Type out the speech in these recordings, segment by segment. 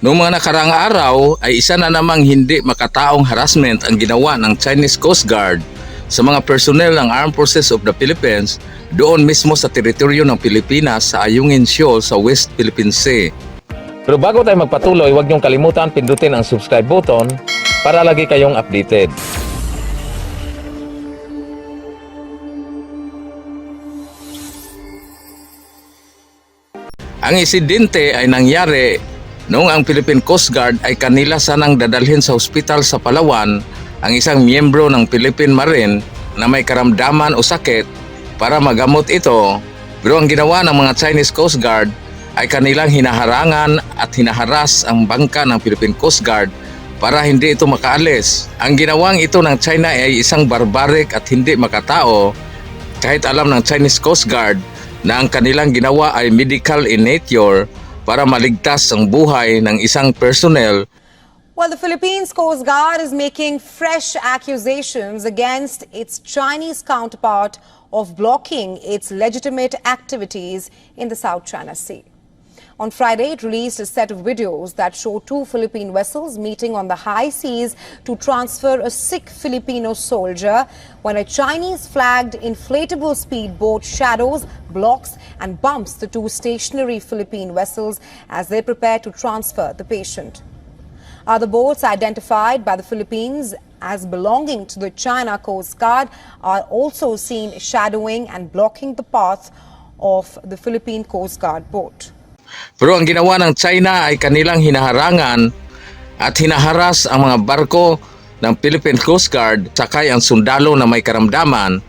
Noong mga nakaraang araw ay isa na namang hindi makataong harassment ang ginawa ng Chinese Coast Guard sa mga personnel ng Armed Forces of the Philippines doon mismo sa teritoryo ng Pilipinas sa Ayungin Shoal sa West Philippine Sea. Pero bago tayo magpatuloy, huwag niyong kalimutan pindutin ang subscribe button para lagi kayong updated. Ang insidente ay nangyari noong ang Philippine Coast Guard ay kanila sanang dadalhin sa ospital sa Palawan ang isang miyembro ng Philippine Marine na may karamdaman o sakit para magamot ito. Pero ang ginawa ng mga Chinese Coast Guard ay kanilang hinaharangan at hinaharas ang bangka ng Philippine Coast Guard para hindi ito makaalis. Ang ginawang ito ng China ay isang barbaric at hindi makatao kahit alam ng Chinese Coast Guard na ang kanilang ginawa ay medical in nature para maligtas ang buhay ng isang personnel Well, the Philippines Coast Guard is making fresh accusations against its Chinese counterpart of blocking its legitimate activities in the South China Sea. On Friday, it released a set of videos that show two Philippine vessels meeting on the high seas to transfer a sick Filipino soldier when a Chinese flagged inflatable speedboat shadows, blocks, and bumps the two stationary Philippine vessels as they prepare to transfer the patient. Other boats identified by the Philippines as belonging to the China Coast Guard are also seen shadowing and blocking the path of the Philippine Coast Guard boat. Pero ang ginawa ng China ay kanilang hinaharangan at hinaharas ang mga barko ng Philippine Coast Guard sakay ang sundalo na may karamdaman.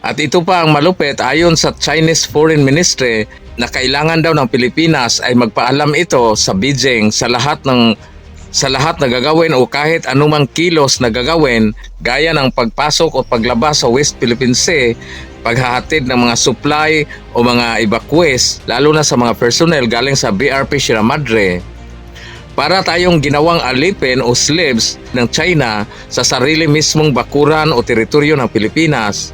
At ito pa ang malupit ayon sa Chinese Foreign Ministry na kailangan daw ng Pilipinas ay magpaalam ito sa Beijing sa lahat ng sa lahat na gagawin o kahit anumang kilos na gagawin gaya ng pagpasok o paglabas sa West Philippine Sea, paghahatid ng mga supply o mga evacuees lalo na sa mga personnel galing sa BRP Sierra Madre para tayong ginawang alipin o slaves ng China sa sarili mismong bakuran o teritoryo ng Pilipinas.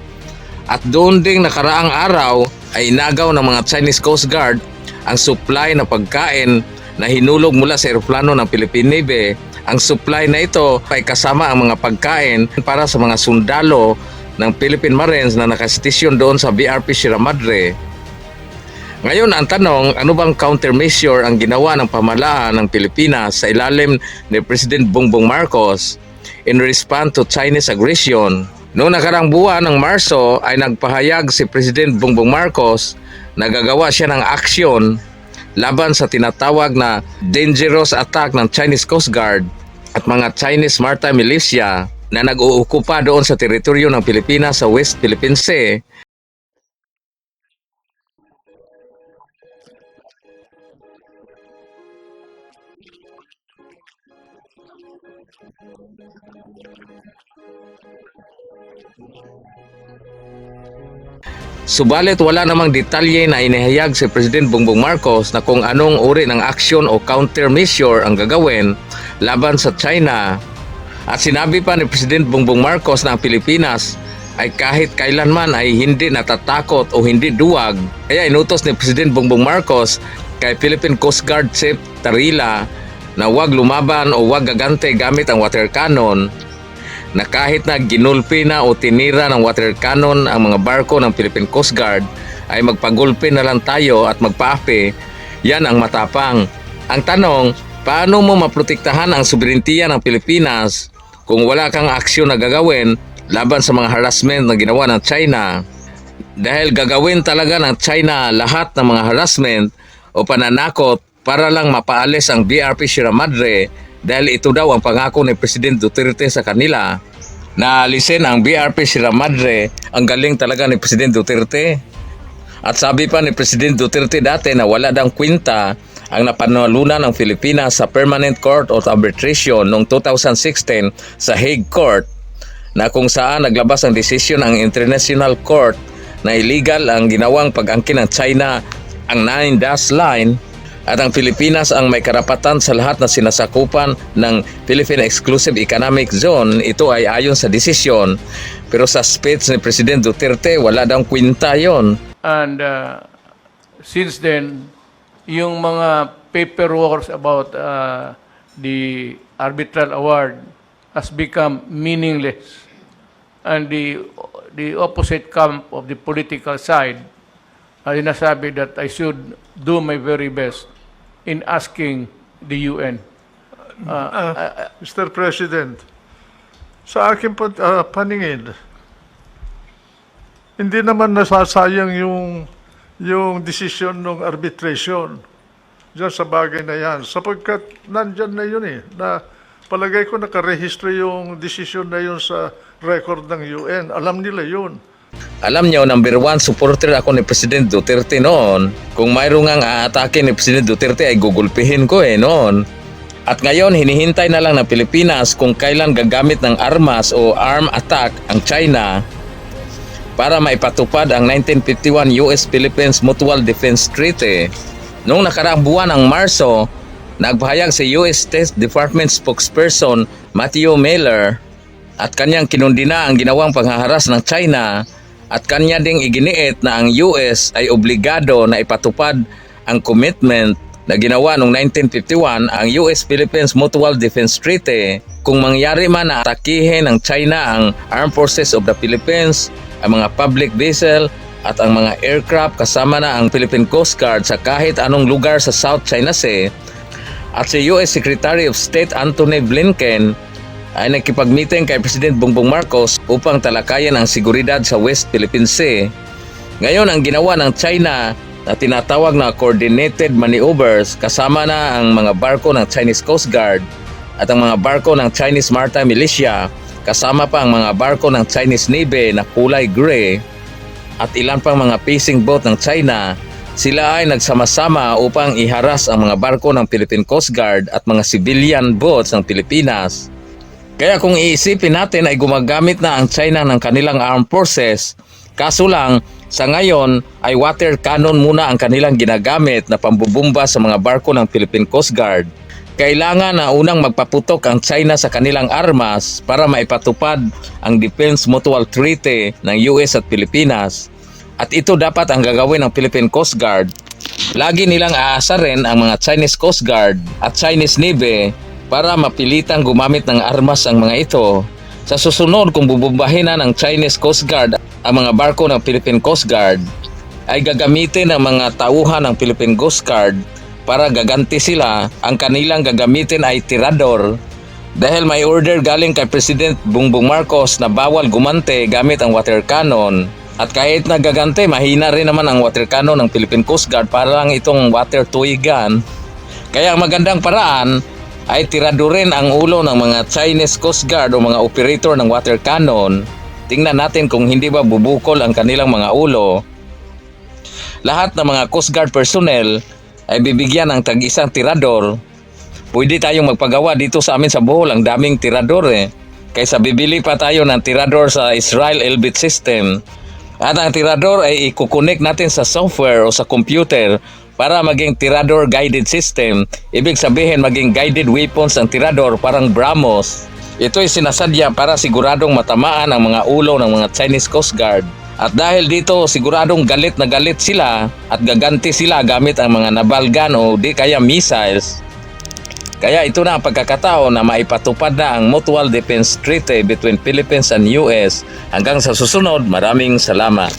At doon ding nakaraang araw ay inagaw ng mga Chinese Coast Guard ang supply na pagkain na hinulog mula sa eroplano ng Philippine Navy. Ang supply na ito ay kasama ang mga pagkain para sa mga sundalo ng Philippine Marines na nakastisyon doon sa BRP Sierra Madre. Ngayon ang tanong, ano bang countermeasure ang ginawa ng pamalaan ng Pilipinas sa ilalim ni President Bongbong Marcos in response to Chinese aggression? Noong nakarang buwan ng Marso ay nagpahayag si President Bongbong Marcos na gagawa siya ng aksyon laban sa tinatawag na dangerous attack ng Chinese Coast Guard at mga Chinese Maritime Militia na nag-uukupa doon sa teritoryo ng Pilipinas sa West Philippine Sea Subalit wala namang detalye na inihayag si President Bongbong Marcos na kung anong uri ng aksyon o countermeasure ang gagawin laban sa China. At sinabi pa ni President Bongbong Marcos na ang Pilipinas ay kahit kailanman ay hindi natatakot o hindi duwag. Kaya inutos ni President Bongbong Marcos kay Philippine Coast Guard Chief Tarila na huwag lumaban o huwag gagante gamit ang water cannon na kahit na ginulpi na o tinira ng water cannon ang mga barko ng Philippine Coast Guard ay magpagulpi na lang tayo at magpaapi, yan ang matapang. Ang tanong, paano mo maprotektahan ang soberentiya ng Pilipinas kung wala kang aksyon na gagawin laban sa mga harassment na ginawa ng China? Dahil gagawin talaga ng China lahat ng mga harassment o pananakot para lang mapaalis ang BRP Sierra Madre dahil ito daw ang pangako ni President Duterte sa kanila na alisin ang BRP Sierra Madre. Ang galing talaga ni President Duterte. At sabi pa ni President Duterte dati na wala daw kwenta ang napanalunan ng Pilipinas sa Permanent Court of Arbitration noong 2016 sa Hague Court na kung saan naglabas ang desisyon ang International Court na illegal ang ginawang pag-angkin ng China ang Nine Dash Line at ang Pilipinas ang may karapatan sa lahat na sinasakupan ng Philippine Exclusive Economic Zone. Ito ay ayon sa desisyon. Pero sa speech ni President Duterte, wala daw kwinta yon. And uh, since then, yung mga paperwork about uh, the arbitral award has become meaningless. And the, the opposite camp of the political side ay nasabi that I should do my very best in asking the UN. Ah, Mr. President, sa aking pan- ah, paningin, hindi naman nasasayang yung yung decision ng arbitration dyan sa bagay na yan. Sapagkat nandyan na yun eh, na palagay ko nakarehistro yung decision na yun sa record ng UN. Alam nila yun. Alam nyo, number one supporter ako ni President Duterte noon. Kung mayroong ang aatake ni President Duterte ay gugulpihin ko eh noon. At ngayon, hinihintay na lang ng Pilipinas kung kailan gagamit ng armas o arm attack ang China para maipatupad ang 1951 US-Philippines Mutual Defense Treaty. Noong nakaraang buwan ng Marso, nagpahayag si US State Department spokesperson Matthew Miller at kanyang kinundina ang ginawang panghaharas ng China at kanya ding iginiit na ang US ay obligado na ipatupad ang commitment na ginawa noong 1951 ang US-Philippines Mutual Defense Treaty kung mangyari man na atakihin ng China ang Armed Forces of the Philippines, ang mga public vessel at ang mga aircraft kasama na ang Philippine Coast Guard sa kahit anong lugar sa South China Sea at si US Secretary of State Anthony Blinken ay nakipag-meeting kay President Bongbong Marcos upang talakayan ang seguridad sa West Philippine Sea. Ngayon ang ginawa ng China na tinatawag na coordinated maneuvers kasama na ang mga barko ng Chinese Coast Guard at ang mga barko ng Chinese Maritime Militia kasama pa ang mga barko ng Chinese Navy na kulay gray at ilan pang mga fishing boat ng China, sila ay nagsama-sama upang iharas ang mga barko ng Philippine Coast Guard at mga civilian boats ng Pilipinas. Kaya kung iisipin natin ay gumagamit na ang China ng kanilang armed forces, kaso lang sa ngayon ay water cannon muna ang kanilang ginagamit na pambubumba sa mga barko ng Philippine Coast Guard. Kailangan na unang magpaputok ang China sa kanilang armas para maipatupad ang Defense Mutual Treaty ng US at Pilipinas. At ito dapat ang gagawin ng Philippine Coast Guard. Lagi nilang aasarin ang mga Chinese Coast Guard at Chinese Navy para mapilitang gumamit ng armas ang mga ito. Sa susunod kung bubumbahin na ng Chinese Coast Guard ang mga barko ng Philippine Coast Guard, ay gagamitin ng mga tauhan ng Philippine Coast Guard para gaganti sila. Ang kanilang gagamitin ay tirador dahil may order galing kay President Bongbong Marcos na bawal gumante gamit ang water cannon. At kahit nagagante, mahina rin naman ang water cannon ng Philippine Coast Guard para lang itong water toy gun. Kaya ang magandang paraan ay tiradurin ang ulo ng mga Chinese Coast Guard o mga operator ng water cannon. Tingnan natin kung hindi ba bubukol ang kanilang mga ulo. Lahat ng mga Coast Guard personnel ay bibigyan ng tag-isang tirador. Pwede tayong magpagawa dito sa amin sa Bohol. Ang daming tirador eh. Kaysa bibili pa tayo ng tirador sa Israel Elbit System. At ang tirador ay ikukunik natin sa software o sa computer para maging tirador guided system. Ibig sabihin maging guided weapons ang tirador parang Brahmos. Ito ay sinasadya para siguradong matamaan ang mga ulo ng mga Chinese Coast Guard. At dahil dito siguradong galit na galit sila at gaganti sila gamit ang mga naval gun o di kaya missiles. Kaya ito na ang pagkakataon na maipatupad na ang Mutual Defense Treaty between Philippines and US. Hanggang sa susunod, maraming salamat.